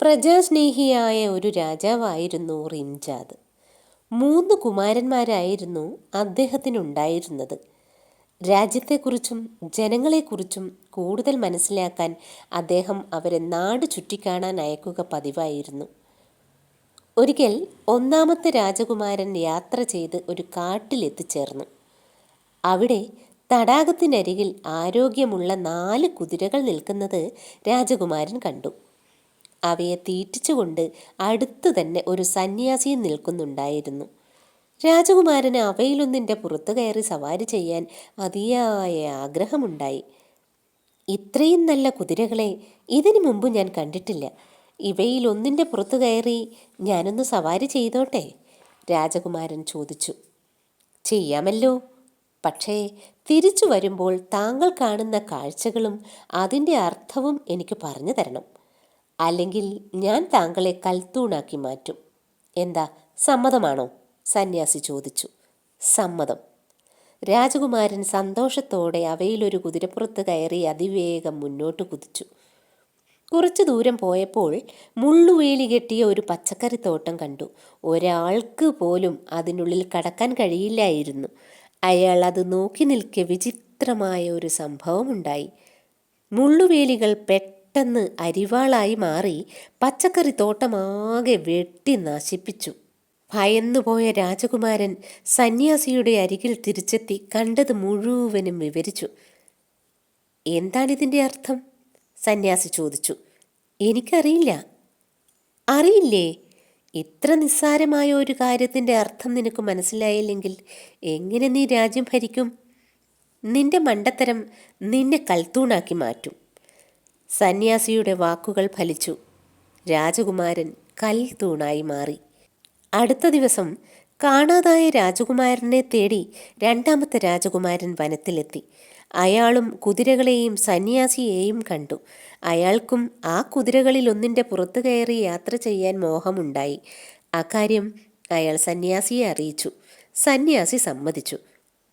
പ്രജാസ്നേഹിയായ ഒരു രാജാവായിരുന്നു റിംജാദ്. മൂന്ന് കുമാരന്മാരായിരുന്നു അദ്ദേഹത്തിനുണ്ടായിരുന്നത്. രാജ്യത്തെക്കുറിച്ചും ജനങ്ങളെക്കുറിച്ചും കൂടുതൽ മനസ്സിലാക്കാൻ അദ്ദേഹം അവരെ നാട് ചുറ്റിക്കാണാൻ അയക്കുക പതിവായിരുന്നു. ഒരിക്കൽ ഒന്നാമത്തെ രാജകുമാരൻ യാത്ര ചെയ്ത് ഒരു കാട്ടിലെത്തിച്ചേർന്നു. അവിടെ തടാകത്തിനരികിൽ ആരോഗ്യമുള്ള നാല് കുതിരകൾ നിൽക്കുന്നത് രാജകുമാരൻ കണ്ടു. അവയെ തീറ്റിച്ചുകൊണ്ട് അടുത്തു തന്നെ ഒരു സന്യാസിയും നിൽക്കുന്നുണ്ടായിരുന്നു. രാജകുമാരന് അവയിലൊന്നിന്റെ പുറത്തു കയറി സവാരി ചെയ്യാൻ അതിയായ ആഗ്രഹമുണ്ടായി. ഇത്രയും നല്ല കുതിരകളെ ഇതിനു മുമ്പ് ഞാൻ കണ്ടിട്ടില്ല. ഇവയിൽ ഒന്നിന്റെ പുറത്തു കയറി ഞാനൊന്ന് സവാരി ചെയ്തോട്ടെ? രാജകുമാരൻ ചോദിച്ചു. ചെയ്യാമല്ലോ. പക്ഷേ തിരിച്ചു വരുമ്പോൾ താങ്കൾ കാണുന്ന കാഴ്ചകളും അതിന്റെ അർത്ഥവും എനിക്ക് പറഞ്ഞു തരണം. അല്ലെങ്കിൽ ഞാൻ താങ്കളെ കൽത്തൂണാക്കി മാറ്റും. എന്താ? സമ്മതമാണോ? സന്യാസി ചോദിച്ചു. സമ്മതം. രാജകുമാരൻ സന്തോഷത്തോടെ അവയിലൊരു കുതിരപ്പുറത്ത് കയറി അതിവേഗം മുന്നോട്ട് കുതിച്ചു. കുറച്ചു ദൂരം പോയപ്പോൾ മുള്ളുവേലി കെട്ടിയ ഒരു പച്ചക്കറിത്തോട്ടം കണ്ടു. ഒരാൾക്ക് പോലും അതിനുള്ളിൽ കടക്കാൻ കഴിയില്ലായിരുന്നു. അയാൾ അത് നോക്കി നിൽക്കെ വിചിത്രമായ ഒരു സംഭവമുണ്ടായി. മുള്ളുവേലികൾ പെട്ടെന്ന് അരിവാളായി മാറി പച്ചക്കറി തോട്ടമാകെ വെട്ടി നശിപ്പിച്ചു. ഭയന്നുപോയ രാജകുമാരൻ സന്യാസിയുടെ അരികിൽ തിരിച്ചെത്തി കണ്ടത് മുഴുവനും വിവരിച്ചു. എന്താണിതിന്റെ അർത്ഥം? സന്യാസി ചോദിച്ചു. എനിക്കറിയില്ല. അറിയില്ലേ? ഇത്ര നിസ്സാരമായ ഒരു കാര്യത്തിന്റെ അർത്ഥം നിനക്ക് മനസ്സിലായില്ലെങ്കിൽ എങ്ങനെ നീ രാജ്യം ഭരിക്കും? നിന്റെ മണ്ടത്തരം നിന്നെ കൽത്തൂണാക്കി മാറ്റും. സന്യാസിയുടെ വാക്കുകൾ ഫലിച്ചു. രാജകുമാരൻ കൽ തൂണായി മാറി. അടുത്ത ദിവസം കാണാതായ രാജകുമാരനെ തേടി രണ്ടാമത്തെ രാജകുമാരൻ വനത്തിലെത്തി. അയാളും കുതിരകളെയും സന്യാസിയെയും കണ്ടു. അയാൾക്കും ആ കുതിരകളിൽ ഒന്നിന്റെ പുറത്തു കയറി യാത്ര ചെയ്യാൻ മോഹമുണ്ടായി. അക്കാര്യം അയാൾ സന്യാസിയെ അറിയിച്ചു. സന്യാസി സമ്മതിച്ചു.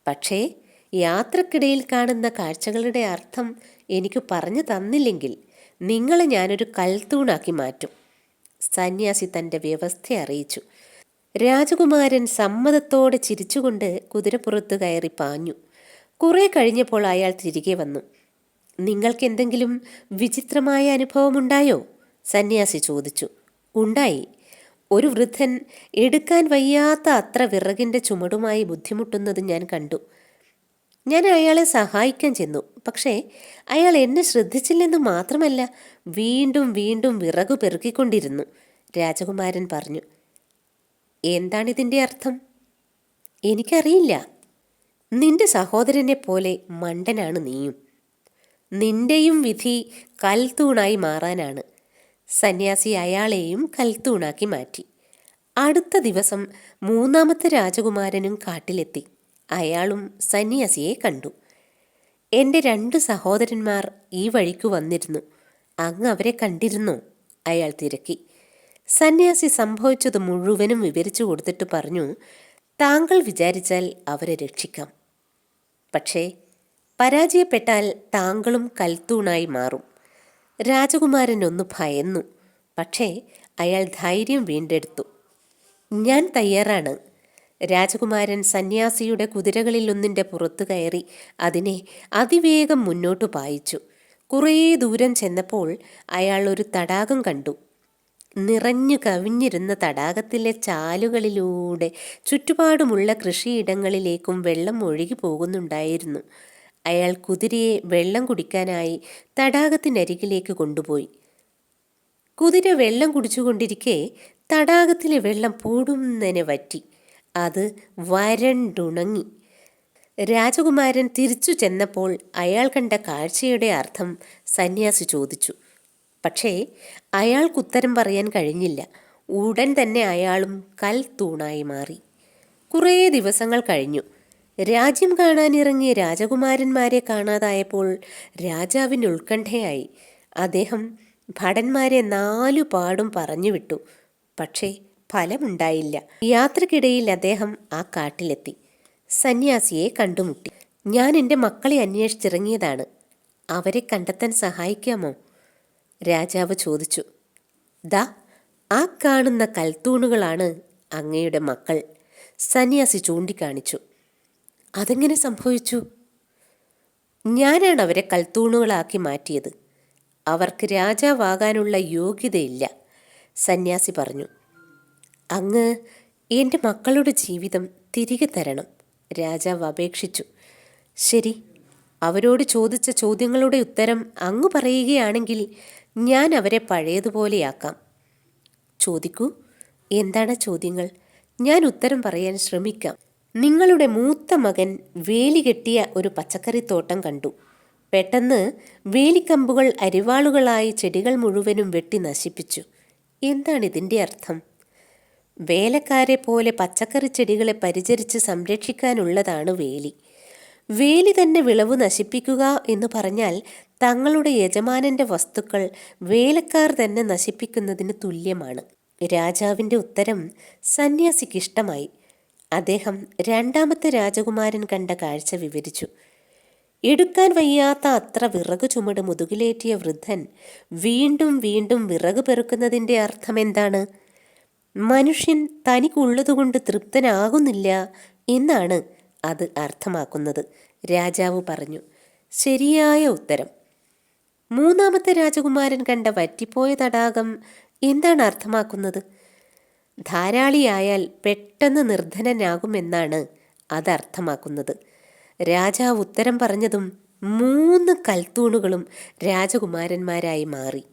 പക്ഷേ യാത്രക്കിടയിൽ കാണുന്ന കാഴ്ചകളുടെ അർത്ഥം എനിക്ക് പറഞ്ഞു തന്നില്ലെങ്കിൽ നിങ്ങളെ ഞാനൊരു കൽത്തൂണാക്കി മാറ്റും. സന്യാസി തന്റെ വ്യവസ്ഥ അറിയിച്ചു. രാജകുമാരൻ സമ്മതത്തോടെ ചിരിച്ചുകൊണ്ട് കുതിരപ്പുറത്ത് കയറി പാഞ്ഞു. കുറെ കഴിഞ്ഞപ്പോൾ അയാൾ തിരികെ വന്നു. നിങ്ങൾക്ക് എന്തെങ്കിലും വിചിത്രമായ അനുഭവമുണ്ടായോ? സന്യാസി ചോദിച്ചു. ഉണ്ടായി. ഒരു വൃദ്ധൻ എടുക്കാൻ വയ്യാത്ത അത്ര വിറകിന്റെ ചുമടുമായി ബുദ്ധിമുട്ടുന്നത് ഞാൻ കണ്ടു. ഞാൻ അയാളെ സഹായിക്കാൻ ചെന്നു. പക്ഷേ അയാൾ എന്നെ ശ്രദ്ധിച്ചില്ലെന്ന് മാത്രമല്ല വീണ്ടും വീണ്ടും വിറകു പെറുക്കിക്കൊണ്ടിരുന്നു. രാജകുമാരൻ പറഞ്ഞു എന്താണിതിന്റെ അർത്ഥം? എനിക്കറിയില്ല. നിന്റെ സഹോദരനെ പോലെ മണ്ടനാണ് നീയും. നിന്റെയും വിധി കൽത്തൂണായി മാറാനാണ്. സന്യാസി അയാളെയും കൽത്തൂണാക്കി മാറ്റി. അടുത്ത ദിവസം മൂന്നാമത്തെ രാജകുമാരനും കാട്ടിലെത്തി. അയാളും സന്യാസിയെ കണ്ടു. എന്റെ രണ്ട് സഹോദരന്മാർ ഈ വഴിക്ക് വന്നിരുന്നു. അങ്ങ് അവരെ കണ്ടിരുന്നോ അയാൾ തിരക്കി. സന്യാസി സംഭവിച്ചത് മുഴുവനും വിവരിച്ചു കൊടുത്തിട്ട് പറഞ്ഞു താങ്കൾ വിചാരിച്ചാൽ അവരെ രക്ഷിക്കാം. പക്ഷേ പരാജയപ്പെട്ടാൽ താങ്കളും കൽത്തൂണായി മാറും. രാജകുമാരൻ ഒന്ന് ഭയന്നു. പക്ഷേ അയാൾ ധൈര്യം വീണ്ടെടുത്തു. ഞാൻ തയ്യാറാണ്. രാജകുമാരൻ സന്യാസിയുടെ കുതിരകളിലൊന്നിന്റെ പുറത്തു കയറി അതിനെ അതിവേഗം മുന്നോട്ടു പായിച്ചു. കുറേ ദൂരം ചെന്നപ്പോൾ അയാൾ ഒരു തടാകം കണ്ടു. നിറഞ്ഞു കവിഞ്ഞിരുന്ന തടാകത്തിലെ ചാലുകളിലൂടെ ചുറ്റുപാടുമുള്ള കൃഷിയിടങ്ങളിലേക്കും വെള്ളം ഒഴുകി പോകുന്നുണ്ടായിരുന്നു. അയാൾ കുതിരയെ വെള്ളം കുടിക്കാനായി തടാകത്തിനരികിലേക്ക് കൊണ്ടുപോയി. കുതിര വെള്ളം കുടിച്ചുകൊണ്ടിരിക്കെ തടാകത്തിലെ വെള്ളം പൂടുന്നതിനെ വറ്റി. അത് വരണ്ടുണങ്ങി. രാജകുമാരൻ തിരിച്ചു ചെന്നപ്പോൾ അയാൾ കണ്ട കാഴ്ചയുടെ അർത്ഥം സന്യാസി ചോദിച്ചു. പക്ഷേ അയാൾക്കുത്തരം പറയാൻ കഴിഞ്ഞില്ല. ഉടൻ തന്നെ അയാളും കൽ തൂണായി മാറി. കുറേ ദിവസങ്ങൾ കഴിഞ്ഞു. രാജ്യം കാണാനിറങ്ങിയ രാജകുമാരന്മാരെ കാണാതായപ്പോൾ രാജാവിന് ഉത്കണ്ഠയായി. അദ്ദേഹം ഭടന്മാരെ നാലു പാടും പറഞ്ഞു വിട്ടു. പക്ഷേ ഫലമുണ്ടായില്ല. യാത്രക്കിടയിൽ അദ്ദേഹം ആ കാട്ടിലെത്തി. സന്യാസിയെ കണ്ടുമുട്ടി. ഞാൻ എന്റെ മക്കളെ അന്വേഷിച്ചിറങ്ങിയതാണ്. അവരെ കണ്ടെത്താൻ സഹായിക്കാമോ? രാജാവ് ചോദിച്ചു. ദാ ആ കാണുന്ന കൽത്തൂണുകളാണ് അങ്ങയുടെ മക്കൾ സന്യാസി ചൂണ്ടിക്കാണിച്ചു. അതെങ്ങനെ സംഭവിച്ചു? ഞാനാണ് അവരെ കൽത്തൂണുകളാക്കി മാറ്റിയത്. അവർക്ക് രാജാവാകാനുള്ള യോഗ്യതയില്ല സന്യാസി പറഞ്ഞു. അങ്ങ് എന്റെ മക്കളുടെ ജീവിതം തിരികെ തരണം. രാജാവ് അപേക്ഷിച്ചു. ശരി അവരോട് ചോദിച്ച ചോദ്യങ്ങളുടെ ഉത്തരം അങ്ങ് പറയുകയാണെങ്കിൽ ഞാൻ അവരെ പഴയതുപോലെയാക്കാം. ചോദിക്കൂ എന്താണ് ചോദ്യങ്ങൾ? ഞാൻ ഉത്തരം പറയാൻ ശ്രമിക്കാം. നിങ്ങളുടെ മൂത്ത മകൻ വേലി കെട്ടിയ ഒരു പച്ചക്കറിത്തോട്ടം കണ്ടു. പെട്ടെന്ന് വേലിക്കമ്പുകൾ അരിവാളുകളായി ചെടികൾ മുഴുവനും വെട്ടി നശിപ്പിച്ചു. എന്താണ് ഇതിന്റെ അർത്ഥം? വേലക്കാരെ പോലെ പച്ചക്കറി ചെടികളെ പരിചരിച്ച് സംരക്ഷിക്കാനുള്ളതാണ് വേലി. വേലി തന്നെ വിളവ് നശിപ്പിക്കുക എന്ന് പറഞ്ഞാൽ തങ്ങളുടെ യജമാനന്റെ വസ്തുക്കൾ വേലക്കാർ തന്നെ നശിപ്പിക്കുന്നതിന് തുല്യമാണ്. രാജാവിന്റെ ഉത്തരം സന്യാസിക്ക് ഇഷ്ടമായി. അദ്ദേഹം രണ്ടാമത്തെ രാജകുമാരൻ കണ്ട കാഴ്ച വിവരിച്ചു. എടുക്കാൻ വയ്യാത്ത അത്ര വിറക് ചുമട് മുതുകിലേറ്റിയ വൃദ്ധൻ വീണ്ടും വീണ്ടും വിറക് പെറുക്കുന്നതിന്റെ അർത്ഥം എന്താണ് മനുഷ്യൻ തനിക്കുള്ളതുകൊണ്ട് തൃപ്തനാകുന്നില്ല എന്നാണ് അത് അർത്ഥമാക്കുന്നത്. രാജാവ് പറഞ്ഞു ശരിയായ ഉത്തരം. മൂന്നാമത്തെ രാജകുമാരൻ കണ്ട വറ്റിപ്പോയ തടാകം എന്താണ് അർത്ഥമാക്കുന്നത്? ധാരാളിയായാൽ പെട്ടെന്ന് നിർധനനാകുമെന്നാണ് അത് അർത്ഥമാക്കുന്നത്. രാജാവ് ഉത്തരം പറഞ്ഞതും മൂന്ന് കൽത്തൂണുകളും രാജകുമാരന്മാരായി മാറി.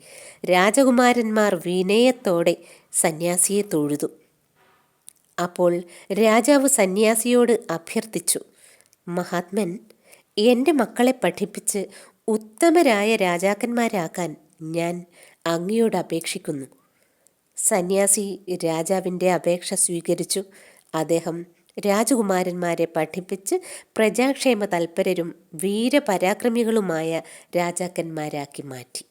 രാജകുമാരന്മാർ വിനയത്തോടെ സന്യാസിയെ തൊഴുതു. അപ്പോൾ രാജാവ് സന്യാസിയോട് അഭ്യർത്ഥിച്ചു മഹാത്മൻ എന്റെ മക്കളെ പഠിപ്പിച്ച് ഉത്തമരായ രാജാക്കന്മാരാക്കാൻ ഞാൻ അങ്ങയോട് അപേക്ഷിക്കുന്നു. സന്യാസി രാജാവിന്റെ അപേക്ഷ സ്വീകരിച്ചു. അദ്ദേഹം രാജകുമാരന്മാരെ പഠിപ്പിച്ച് പ്രജാക്ഷേമ തൽപരരും വീരപരാക്രമികളുമായ രാജാക്കന്മാരാക്കി മാറ്റി.